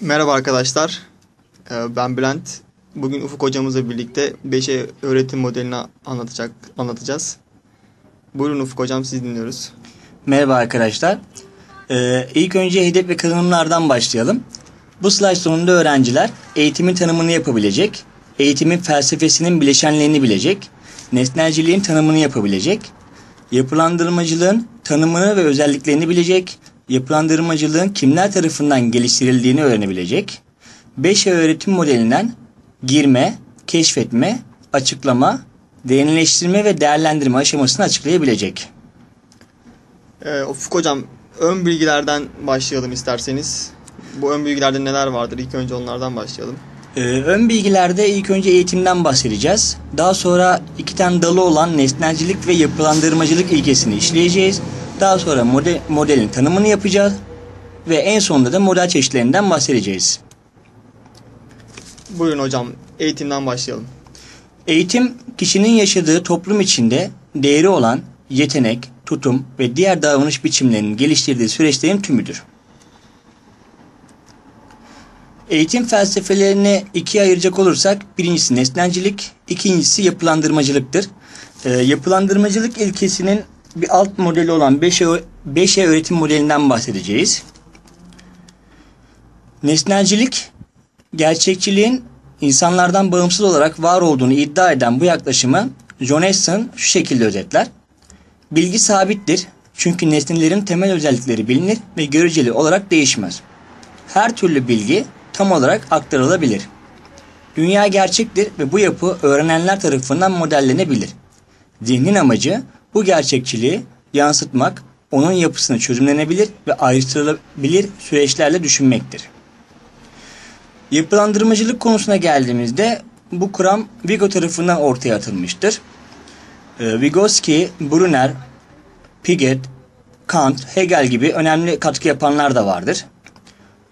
Merhaba arkadaşlar. Ee, Ben Bülent. Bugün Ufuk hocamızla birlikte 5'e öğretim modelini anlatacak anlatacağız. Buyurun Ufuk hocam siz dinliyoruz. Merhaba arkadaşlar. Ee, ilk önce hedef ve kazanımlardan başlayalım. Bu slide sonunda öğrenciler eğitimin tanımını yapabilecek, eğitimin felsefesinin bileşenlerini bilecek, nesnelciliğin tanımını yapabilecek, yapılandırmacılığın tanımını ve özelliklerini bilecek, yapılandırmacılığın kimler tarafından geliştirildiğini öğrenebilecek, 5E öğretim modelinden girme, keşfetme, açıklama, derinleştirme ve değerlendirme aşamasını açıklayabilecek. Ee, Ufuk hocam ön bilgilerden başlayalım isterseniz. Bu ön bilgilerde neler vardır? İlk önce onlardan başlayalım. Ee, ön bilgilerde ilk önce eğitimden bahsedeceğiz. Daha sonra iki tane dalı olan nesnelcilik ve yapılandırmacılık ilkesini işleyeceğiz. Daha sonra model, modelin tanımını yapacağız. Ve en sonunda da model çeşitlerinden bahsedeceğiz. Buyurun hocam eğitimden başlayalım. Eğitim kişinin yaşadığı toplum içinde değeri olan yetenek, tutum ve diğer davranış biçimlerinin geliştirdiği süreçlerin tümüdür. Eğitim felsefelerini ikiye ayıracak olursak birincisi nesnelcilik, ikincisi yapılandırmacılıktır. Ee, yapılandırmacılık ilkesinin bir alt modeli olan 5E 5E öğretim modelinden bahsedeceğiz. Nesnelcilik, gerçekçiliğin insanlardan bağımsız olarak var olduğunu iddia eden bu yaklaşımı John Essen şu şekilde özetler. Bilgi sabittir çünkü nesnelerin temel özellikleri bilinir ve göreceli olarak değişmez. Her türlü bilgi tam olarak aktarılabilir. Dünya gerçektir ve bu yapı öğrenenler tarafından modellenebilir. Zihnin amacı bu gerçekçiliği yansıtmak, onun yapısını çözümlenebilir ve ayrıştırılabilir süreçlerle düşünmektir. Yapılandırmacılık konusuna geldiğimizde bu kuram Vigo tarafından ortaya atılmıştır. Ee, Vygotsky, Brunner, Piaget, Kant, Hegel gibi önemli katkı yapanlar da vardır.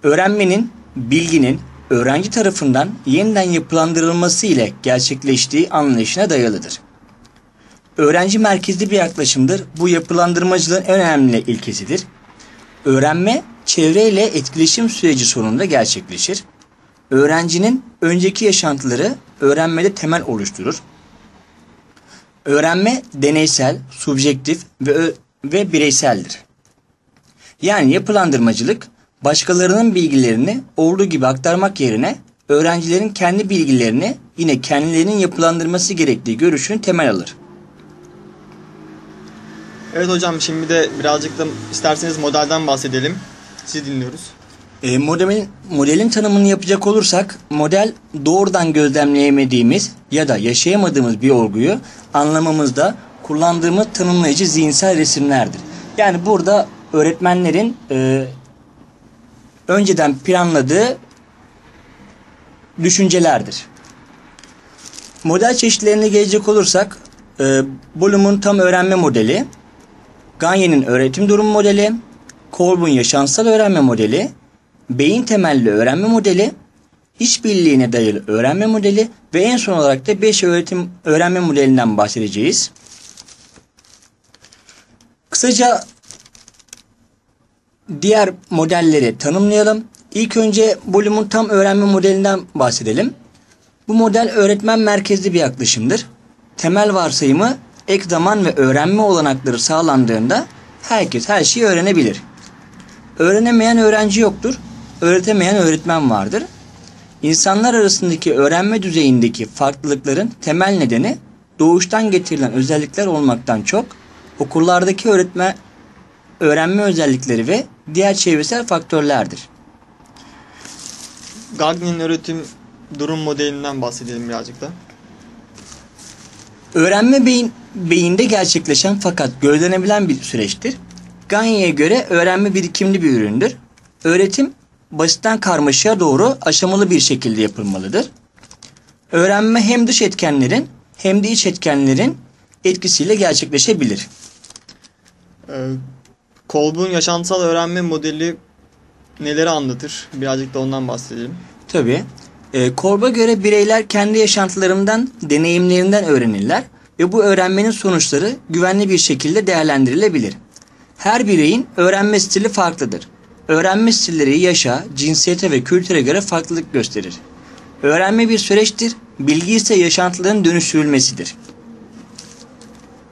Öğrenmenin, bilginin öğrenci tarafından yeniden yapılandırılması ile gerçekleştiği anlayışına dayalıdır. Öğrenci merkezli bir yaklaşımdır. Bu yapılandırmacılığın en önemli ilkesidir. Öğrenme çevreyle etkileşim süreci sonunda gerçekleşir. Öğrencinin önceki yaşantıları öğrenmede temel oluşturur. Öğrenme deneysel, subjektif ve, ve bireyseldir. Yani yapılandırmacılık başkalarının bilgilerini olduğu gibi aktarmak yerine öğrencilerin kendi bilgilerini yine kendilerinin yapılandırması gerektiği görüşünü temel alır. Evet hocam şimdi de birazcık da isterseniz modelden bahsedelim. Sizi dinliyoruz. E, modelin, modelin tanımını yapacak olursak model doğrudan gözlemleyemediğimiz ya da yaşayamadığımız bir olguyu anlamamızda kullandığımız tanımlayıcı zihinsel resimlerdir. Yani burada öğretmenlerin e, önceden planladığı düşüncelerdir. Model çeşitlerine gelecek olursak e, Bloom'un tam öğrenme modeli, Gagne'nin öğretim durum modeli, Kolb'un yaşamsal öğrenme modeli, beyin temelli öğrenme modeli, işbirliğine dayalı öğrenme modeli ve en son olarak da 5 öğretim öğrenme modelinden bahsedeceğiz. Kısaca diğer modelleri tanımlayalım. İlk önce Bloom'un tam öğrenme modelinden bahsedelim. Bu model öğretmen merkezli bir yaklaşımdır. Temel varsayımı ek zaman ve öğrenme olanakları sağlandığında herkes her şeyi öğrenebilir. Öğrenemeyen öğrenci yoktur, öğretemeyen öğretmen vardır. İnsanlar arasındaki öğrenme düzeyindeki farklılıkların temel nedeni doğuştan getirilen özellikler olmaktan çok okullardaki öğretme öğrenme özellikleri ve diğer çevresel faktörlerdir. Gagne'nin öğretim durum modelinden bahsedelim birazcık da. Öğrenme beyin, beyinde gerçekleşen fakat gözlenebilen bir süreçtir. Gagne'ye göre öğrenme birikimli bir üründür. Öğretim basitten karmaşaya doğru aşamalı bir şekilde yapılmalıdır. Öğrenme hem dış etkenlerin hem de iç etkenlerin etkisiyle gerçekleşebilir. Ee, Kolb'un yaşamsal öğrenme modeli neleri anlatır? Birazcık da ondan bahsedelim. Tabii. E, Kolb'a göre bireyler kendi yaşantılarından, deneyimlerinden öğrenirler ve bu öğrenmenin sonuçları güvenli bir şekilde değerlendirilebilir. Her bireyin öğrenme stili farklıdır. öğrenme stilleri yaşa, cinsiyete ve kültüre göre farklılık gösterir. Öğrenme bir süreçtir, bilgi ise yaşantıların dönüştürülmesidir.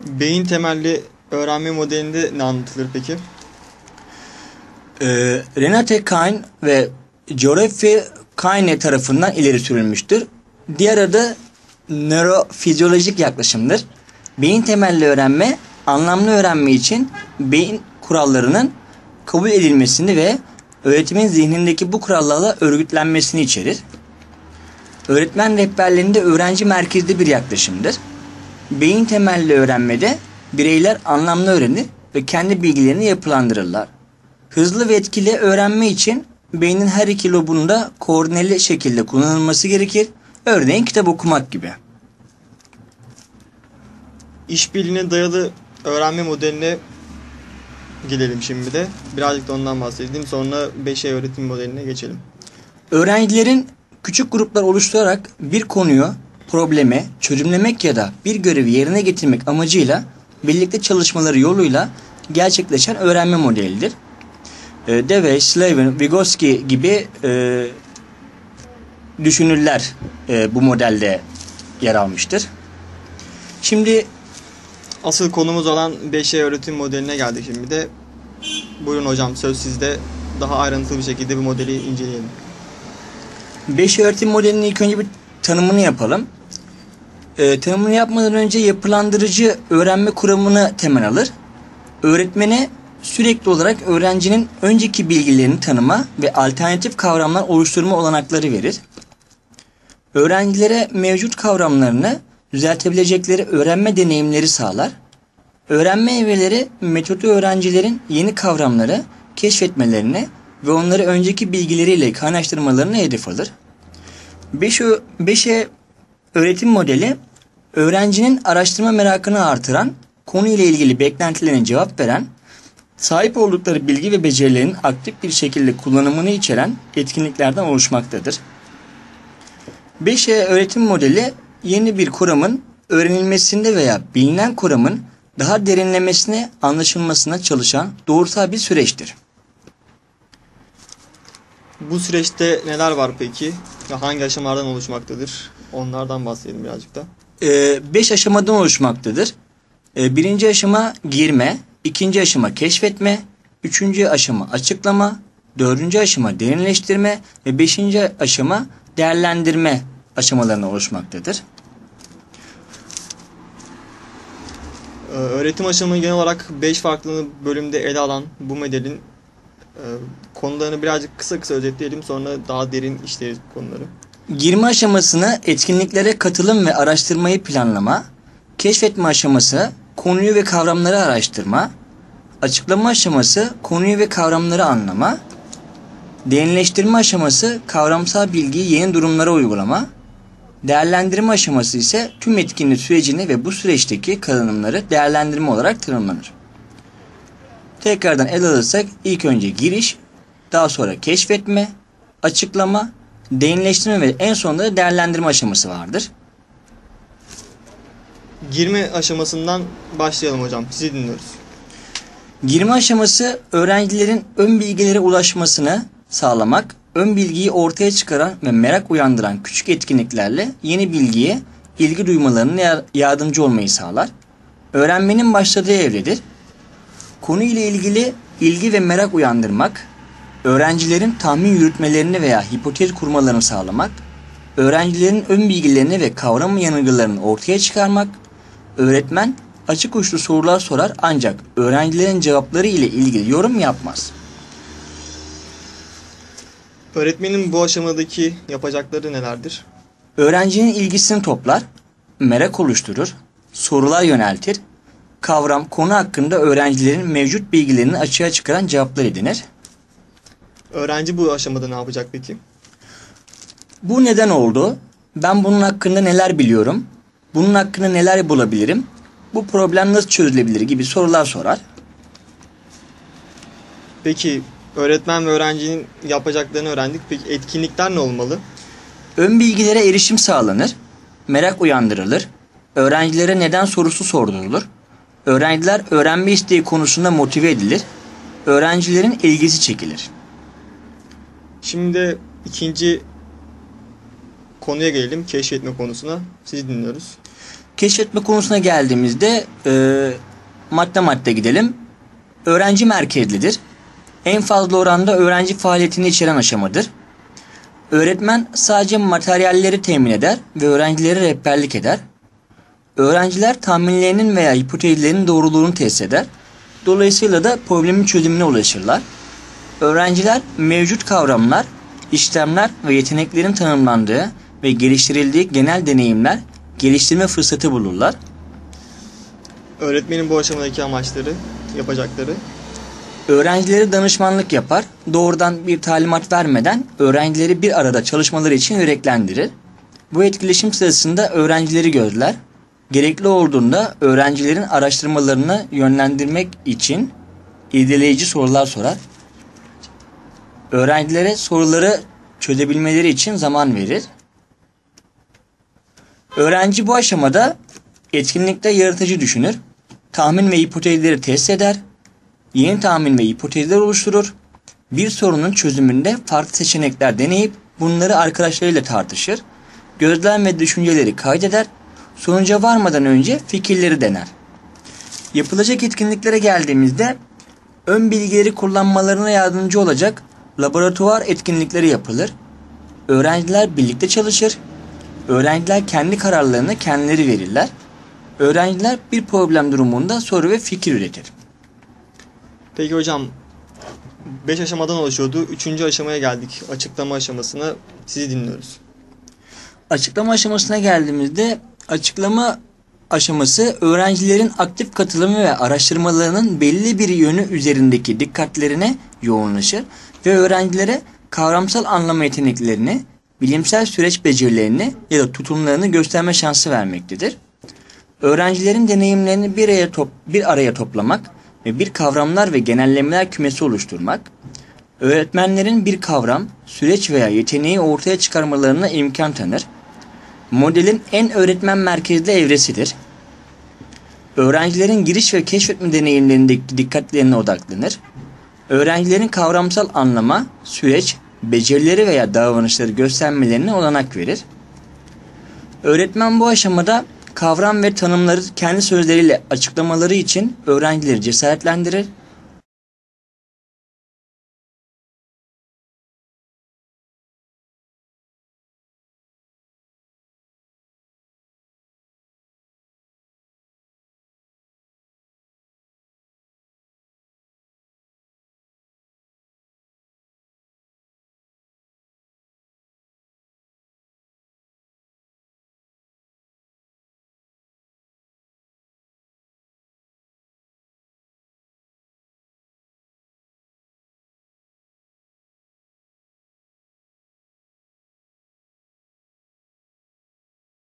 Beyin temelli öğrenme modelinde ne anlatılır peki? Ee, Renate Kain ve Geoffrey Kaine tarafından ileri sürülmüştür. Diğer adı nörofizyolojik yaklaşımdır. Beyin temelli öğrenme, anlamlı öğrenme için beyin kurallarının kabul edilmesini ve öğretimin zihnindeki bu kurallarla örgütlenmesini içerir. Öğretmen rehberliğinde öğrenci merkezli bir yaklaşımdır. Beyin temelli öğrenmede bireyler anlamlı öğrenir ve kendi bilgilerini yapılandırırlar. Hızlı ve etkili öğrenme için beynin her iki lobunda koordineli şekilde kullanılması gerekir. Örneğin kitap okumak gibi. İşbirliğine dayalı öğrenme modeline gelelim şimdi de. Birazcık da ondan bahsedelim. Sonra 5E öğretim modeline geçelim. Öğrencilerin küçük gruplar oluşturarak bir konuyu, probleme çözümlemek ya da bir görevi yerine getirmek amacıyla birlikte çalışmaları yoluyla gerçekleşen öğrenme modelidir. E, Dewey, Slavin, Vygotsky gibi e, düşünürler e, bu modelde yer almıştır. Şimdi Asıl konumuz olan 5E öğretim modeline geldik şimdi de. Buyurun hocam söz sizde. Daha ayrıntılı bir şekilde bu modeli inceleyelim. 5 öğretim modelinin ilk önce bir tanımını yapalım. Ee, tanımını yapmadan önce yapılandırıcı öğrenme kuramını temel alır. Öğretmene sürekli olarak öğrencinin önceki bilgilerini tanıma ve alternatif kavramlar oluşturma olanakları verir. Öğrencilere mevcut kavramlarını düzeltebilecekleri öğrenme deneyimleri sağlar. Öğrenme evreleri metodu öğrencilerin yeni kavramları keşfetmelerine ve onları önceki bilgileriyle kaynaştırmalarını hedef alır. 5'e öğretim modeli öğrencinin araştırma merakını artıran, konuyla ilgili beklentilerine cevap veren, sahip oldukları bilgi ve becerilerin aktif bir şekilde kullanımını içeren etkinliklerden oluşmaktadır. 5E öğretim modeli yeni bir kuramın öğrenilmesinde veya bilinen kuramın daha derinlemesine anlaşılmasına çalışan doğrusal bir süreçtir. Bu süreçte neler var peki? Hangi aşamalardan oluşmaktadır? Onlardan bahsedelim birazcık da. 5 aşamadan oluşmaktadır. Ee, birinci aşama girme, ikinci aşama keşfetme, üçüncü aşama açıklama, dördüncü aşama derinleştirme ve beşinci aşama değerlendirme aşamalarına oluşmaktadır. Ee, Öğretim aşamasını genel olarak 5 farklı bölümde ele alan bu modelin e, konularını birazcık kısa kısa özetleyelim sonra daha derin işleriz konuları. Girme aşamasını etkinliklere katılım ve araştırmayı planlama, keşfetme aşaması konuyu ve kavramları araştırma, açıklama aşaması konuyu ve kavramları anlama, derinleştirme aşaması kavramsal bilgiyi yeni durumlara uygulama, değerlendirme aşaması ise tüm etkinlik sürecini ve bu süreçteki kazanımları değerlendirme olarak tanımlanır. Tekrardan ele alırsak ilk önce giriş, daha sonra keşfetme, açıklama, derinleştirme ve en sonunda da değerlendirme aşaması vardır. Girme aşamasından başlayalım hocam. Sizi dinliyoruz. Girme aşaması öğrencilerin ön bilgilere ulaşmasını sağlamak, ön bilgiyi ortaya çıkaran ve merak uyandıran küçük etkinliklerle yeni bilgiye ilgi duymalarına yar- yardımcı olmayı sağlar. Öğrenmenin başladığı evredir. Konu ile ilgili ilgi ve merak uyandırmak, öğrencilerin tahmin yürütmelerini veya hipotez kurmalarını sağlamak, öğrencilerin ön bilgilerini ve kavram yanılgılarını ortaya çıkarmak, öğretmen açık uçlu sorular sorar ancak öğrencilerin cevapları ile ilgili yorum yapmaz. Öğretmenin bu aşamadaki yapacakları nelerdir? Öğrencinin ilgisini toplar, merak oluşturur, sorular yöneltir, kavram, konu hakkında öğrencilerin mevcut bilgilerini açığa çıkaran cevaplar edinir. Öğrenci bu aşamada ne yapacak peki? Bu neden oldu? Ben bunun hakkında neler biliyorum? Bunun hakkında neler bulabilirim? Bu problem nasıl çözülebilir gibi sorular sorar. Peki öğretmen ve öğrencinin yapacaklarını öğrendik. Peki etkinlikler ne olmalı? Ön bilgilere erişim sağlanır, merak uyandırılır, öğrencilere neden sorusu sordurulur, öğrenciler öğrenme isteği konusunda motive edilir, öğrencilerin ilgisi çekilir. Şimdi ikinci konuya gelelim. Keşfetme konusuna. Sizi dinliyoruz. Keşfetme konusuna geldiğimizde e, madde madde gidelim. Öğrenci merkezlidir. En fazla oranda öğrenci faaliyetini içeren aşamadır. Öğretmen sadece materyalleri temin eder ve öğrencilere rehberlik eder. Öğrenciler tahminlerinin veya hipotezlerinin doğruluğunu test eder. Dolayısıyla da problemin çözümüne ulaşırlar. Öğrenciler mevcut kavramlar, işlemler ve yeteneklerin tanımlandığı ve geliştirildiği genel deneyimler, geliştirme fırsatı bulurlar. Öğretmenin bu aşamadaki amaçları, yapacakları. Öğrencilere danışmanlık yapar, doğrudan bir talimat vermeden öğrencileri bir arada çalışmaları için yüreklendirir. Bu etkileşim sırasında öğrencileri gözler. Gerekli olduğunda öğrencilerin araştırmalarını yönlendirmek için irdeleyici sorular sorar. Öğrencilere soruları çözebilmeleri için zaman verir. Öğrenci bu aşamada etkinlikte yaratıcı düşünür, tahmin ve hipotezleri test eder, yeni tahmin ve hipotezler oluşturur, bir sorunun çözümünde farklı seçenekler deneyip bunları arkadaşlarıyla tartışır, gözlem ve düşünceleri kaydeder, sonuca varmadan önce fikirleri dener. Yapılacak etkinliklere geldiğimizde ön bilgileri kullanmalarına yardımcı olacak laboratuvar etkinlikleri yapılır. Öğrenciler birlikte çalışır. Öğrenciler kendi kararlarını kendileri verirler. Öğrenciler bir problem durumunda soru ve fikir üretir. Peki hocam 5 aşamadan oluşuyordu. Üçüncü aşamaya geldik. Açıklama aşamasına sizi dinliyoruz. Açıklama aşamasına geldiğimizde açıklama aşaması öğrencilerin aktif katılımı ve araştırmalarının belli bir yönü üzerindeki dikkatlerine yoğunlaşır ve öğrencilere kavramsal anlama yeteneklerini, bilimsel süreç becerilerini ya da tutumlarını gösterme şansı vermektedir. Öğrencilerin deneyimlerini bir araya, top, bir araya toplamak bir kavramlar ve genellemeler kümesi oluşturmak, öğretmenlerin bir kavram, süreç veya yeteneği ortaya çıkarmalarına imkan tanır. Modelin en öğretmen merkezli evresidir. Öğrencilerin giriş ve keşfetme deneyimlerindeki dikkatlerine odaklanır. Öğrencilerin kavramsal anlama, süreç, becerileri veya davranışları göstermelerine olanak verir. Öğretmen bu aşamada kavram ve tanımları kendi sözleriyle açıklamaları için öğrencileri cesaretlendirir